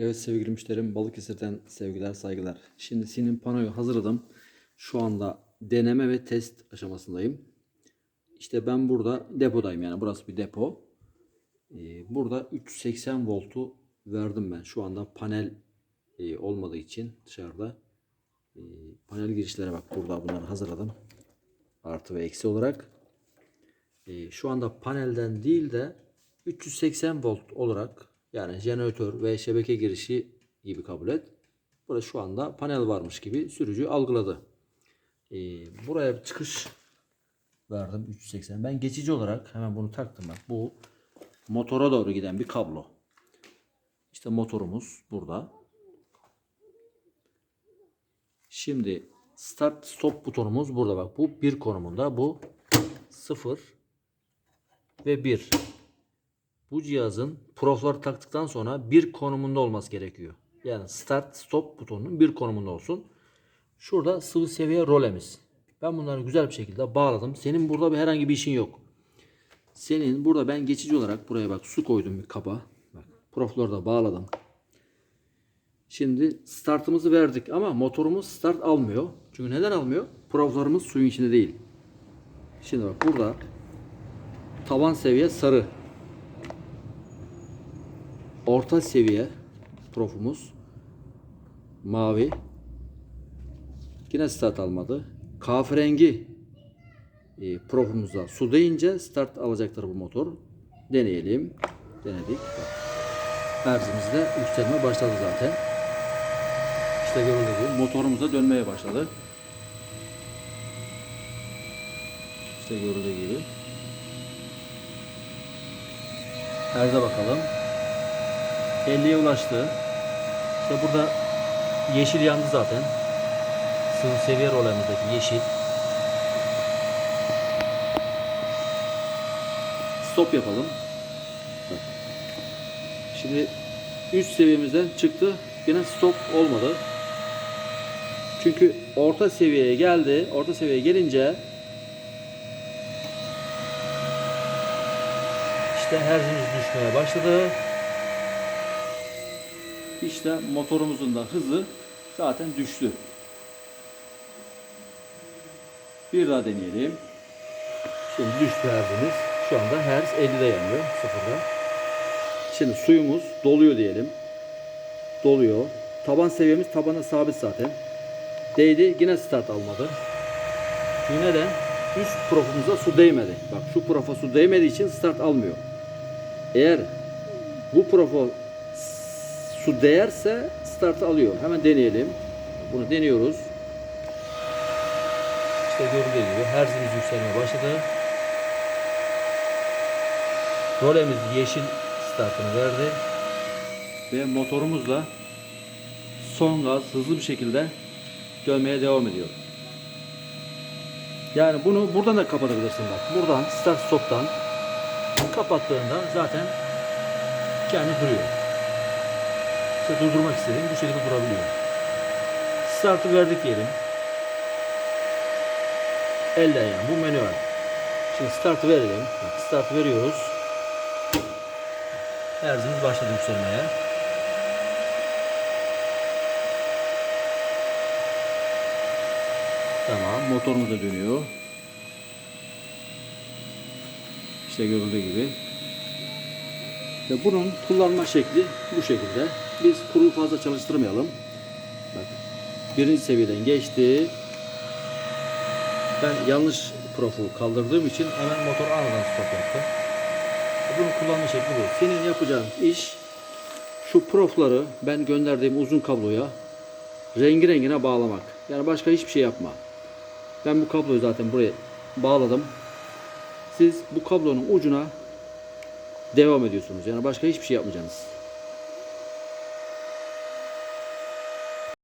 Evet sevgili müşterim Balıkesir'den sevgiler saygılar. Şimdi senin panoyu hazırladım. Şu anda deneme ve test aşamasındayım. İşte ben burada depodayım yani burası bir depo. Ee, burada 380 voltu verdim ben. Şu anda panel e, olmadığı için dışarıda. Ee, panel girişlere bak burada bunları hazırladım. Artı ve eksi olarak. Ee, şu anda panelden değil de 380 volt olarak yani jeneratör ve şebeke girişi gibi kabul et. Burada şu anda panel varmış gibi sürücü algıladı. Ee, buraya çıkış verdim 380. Ben geçici olarak hemen bunu taktım bak. Bu motora doğru giden bir kablo. İşte motorumuz burada. Şimdi start stop butonumuz burada bak. Bu bir konumunda. Bu 0 ve 1. Bu cihazın profları taktıktan sonra bir konumunda olması gerekiyor. Yani start stop butonunun bir konumunda olsun. Şurada sıvı seviye rolemiz. Ben bunları güzel bir şekilde bağladım. Senin burada bir herhangi bir işin yok. Senin burada ben geçici olarak buraya bak su koydum bir kaba. Bak profları da bağladım. Şimdi startımızı verdik ama motorumuz start almıyor. Çünkü neden almıyor? Proflarımız suyun içinde değil. Şimdi bak burada taban seviye sarı. Orta seviye profumuz mavi. Yine start almadı. Kahverengi e, profumuza su deyince start alacaktır bu motor. Deneyelim. Denedik. Erzimizde yükselme başladı zaten. İşte görüldüğü gibi motorumuza dönmeye başladı. İşte görüldüğü gibi. Erze bakalım. 50'ye ulaştı. İşte burada yeşil yandı zaten. Sıvı seviye rolemizdeki yeşil. Stop yapalım. Şimdi üst seviyemizden çıktı. Yine stop olmadı. Çünkü orta seviyeye geldi. Orta seviyeye gelince işte hercimiz düşmeye başladı. İşte motorumuzun da hızı zaten düştü. Bir daha deneyelim. Şimdi düştü hercimiz. Şu anda herz 50'de yanıyor. Sıfırda. Şimdi suyumuz doluyor diyelim. Doluyor. Taban seviyemiz tabana sabit zaten. Değdi yine start almadı. Çünkü neden? Üst profumuza su değmedi. Bak şu profa su değmediği için start almıyor. Eğer bu profo su değerse start alıyor. Hemen deneyelim. Bunu deniyoruz. İşte görüldüğü gibi herzimiz yükselmeye başladı. Rolemiz yeşil startını verdi. Ve motorumuzla son gaz hızlı bir şekilde dönmeye devam ediyor. Yani bunu buradan da kapatabilirsin bak. Buradan start stop'tan kapattığında zaten kendi duruyor. İşte durdurmak istediğin bu şekilde durabiliyor. Startı verdik diyelim. Elden yani bu manuel. Şimdi startı verelim. Bak, startı veriyoruz. Erzimiz başladı yükselmeye. Tamam motorumuz da dönüyor. İşte görüldüğü gibi. Ve bunun kullanma şekli bu şekilde. Biz kuru fazla çalıştırmayalım. Bak birinci seviyeden geçti. Ben yanlış profu kaldırdığım için hemen motor aniden stop yaptı. Bunun kullanma şekli bu. Senin yapacağın iş şu profları ben gönderdiğim uzun kabloya rengi rengine bağlamak. Yani başka hiçbir şey yapma. Ben bu kabloyu zaten buraya bağladım. Siz bu kablonun ucuna devam ediyorsunuz. Yani başka hiçbir şey yapmayacaksınız.